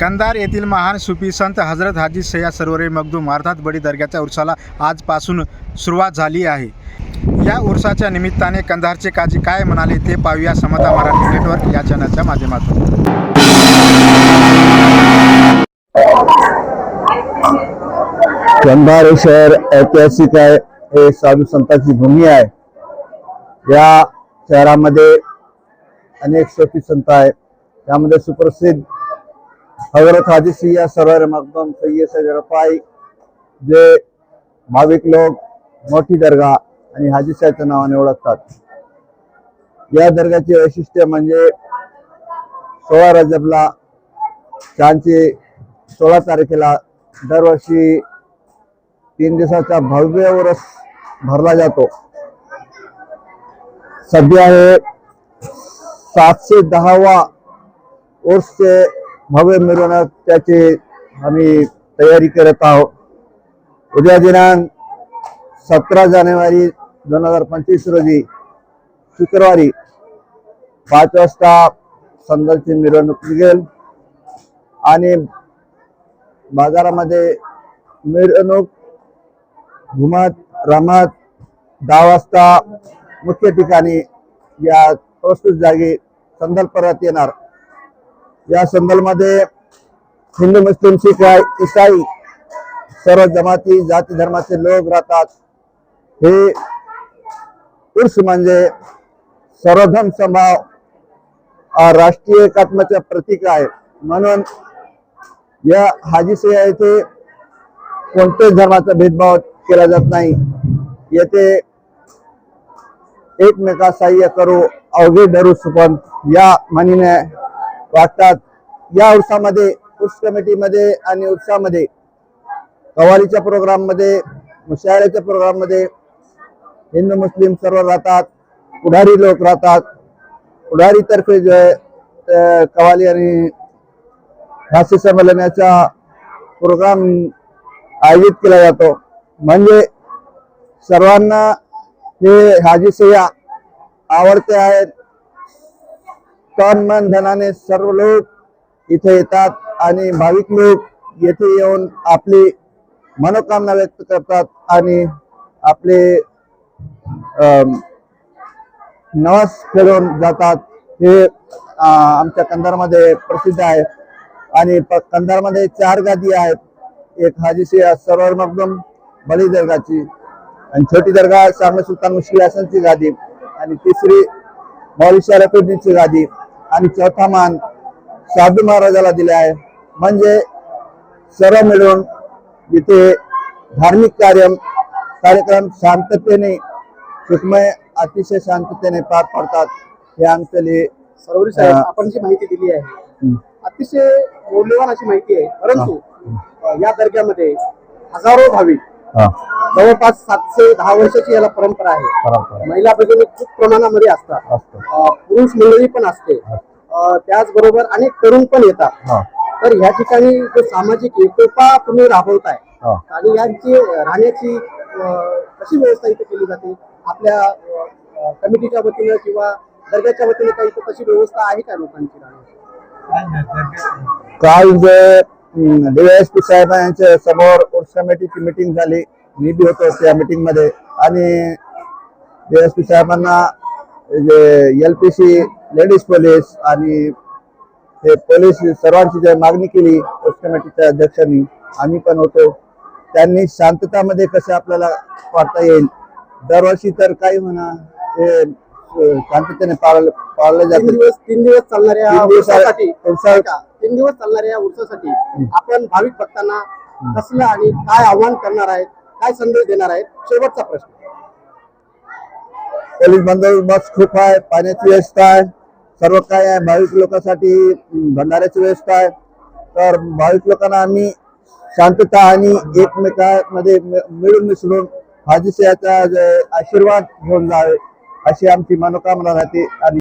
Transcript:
कंधार येथील महान सुफी संत हजरत हाजी सया सरोरे मगदूम अर्थात बडी दर्ग्याच्या उर्साला आजपासून सुरुवात झाली आहे. या उर्साच्या निमित्ताने कंधारचे काजी काय म्हणाले ते पाहूया समता मराठी नेटवर्क या चॅनलच्या माध्यमातून. कंधार हे शहर ऐतिहासिक आहे. हे साधू संतांची भूमी आहे. या शहरामध्ये अनेक सोफी संत आहेत. त्यामध्ये सुप्रसिद्ध हजरत हाजी सिया सरवर मकदम सय्यद रफाई जे भाविक लोक मोठी दर्गा आणि हाजी साहेबच्या नावाने ओळखतात. या दर्गाचे वैशिष्ट्य म्हणजे सोळा रजबला त्यांची सोळा तारखेला दरवर्षी तीन दिवसाचा भव्य उरस भरला जातो. सध्या हे सातशे दहावा उर्सचे भव्य मिरवणूक त्याचे आम्ही तयारी करत आहोत. उद्या दिनांक सतरा जानेवारी दोन हजार पंचवीस रोजी शुक्रवारी पाच वाजता संदलची मिरवणूक निघेल आणि बाजारामध्ये मिरवणूक घुमत रमत दहा वाजता मुख्य ठिकाणी या प्रस्तुत जागी संदल परत येणार. या संदलमध्ये हिंदू मुस्लिम शिख इसाई सर्व जमाती जाती धर्माचे लोक राहतात. हे उर्स म्हणजे सर्वधर्म समभाव हा राष्ट्रीय एकात्माचे प्रतीक आहे. म्हणून या हाजीसिया येथे कोणत्याच धर्माचा भेदभाव केला जात नाही. येथे एकमेका सहाय्य करू अवघे धरू सुपन या म्हणीने वाटतात. या उत्सामध्ये उर्स कमिटीमध्ये आणि उत्साहामध्ये कवालीच्या प्रोग्राममध्ये मुशाळेच्या प्रोग्राममध्ये हिंदू मुस्लिम सर्व राहतात पुढारी लोक राहतात. पुढारीतर्फे जे आहे कवाली आणि हास्य संमेलनाचा प्रोग्राम आयोजित केला जातो. म्हणजे सर्वांना हे हाजी सय्या आवडते आहेत. तन मन धनाने सर्व लोक इथे येतात आणि भाविक लोक येथे येऊन आपली मनोकामना व्यक्त करतात आणि आपले नवस खेळून जातात. हे आमच्या कंधारमध्ये प्रसिद्ध आहे. आणि कंधारमध्ये चार गादी आहेत. एक हाजी सरोवर मगदम मखदूम बली दर्गाची. आणि छोटी दर्गा शामे सुलतान मुश्किल हसनची गादी. आणि तिसरी मौलिशा शरफुद्दीनची गादी. आणि चौथा मान साधू महाराजाला दिले आहे. म्हणजे सर्व मिळून इथे धार्मिक कार्य कार्यक्रम शांततेने सुखमय अतिशय शांततेने पार पडतात हे आमचे आपण जी माहिती दिली आहे अतिशय मौल्यवान अशी माहिती आहे. परंतु या दर्ग्यामध्ये हजारो भाविक जवळपास सातशे दहा वर्षाची याला परंपरा आहे. महिला भगिनी खूप प्रमाणामध्ये असतात. पुरुष मंडळी पण असते. त्याचबरोबर अनेक तरुण पण येतात. तर ह्या ठिकाणी जो सामाजिक एकोपा तुम्ही राबवताय. आणि यांची राहण्याची कशी व्यवस्था इथे केली जाते? आपल्या कमिटीच्या वतीनं किंवा दर्ग्याच्या वतीने काही तशी व्यवस्था आहे का लोकांची राहण्याची? काल डीवायएसपी साहेबांच्या समोर उर्स कमिटीची मिटिंग झाली. मी बी होतो त्या मिटिंगमध्ये. आणि डीवायएसपी साहेबांना जे L P C ladies police आणि हे पोलीस सर्वांची जे मागणी केली उर्स कमिटीच्या अध्यक्षांनी आम्ही पण होतो. त्यांनी शांततामध्ये कसं आपल्याला वाढता येईल? दरवर्षी तर काही म्हणा हे शांततेने पाळलं पाळलं तीन जातं दिवस तीन दिवस चालणाऱ्या तीन दिवस उर्सा- ऐका, तीन दिवस चालणाऱ्या या उर्सासाठी आपण भाविक भक्तांना कसलं आणि काय आव्हान करणार आहेत काय संदेश देणार आहेत शेवटचा प्रश्न. पोलीस बंदोबस्त खूप आहे पाण्याची व्यवस्था आहे. सर्व काय आहे भाविक लोकांसाठी अं, भंडाऱ्याची व्यवस्था आहे. तर भाविक लोकांना आम्ही शांतता आणि एकमेकांमध्ये मि- मिळून मिसळून हाजी सियाचा जे आशीर्वाद घेऊन जावे. अशी आमची मनोकामना राहते आणि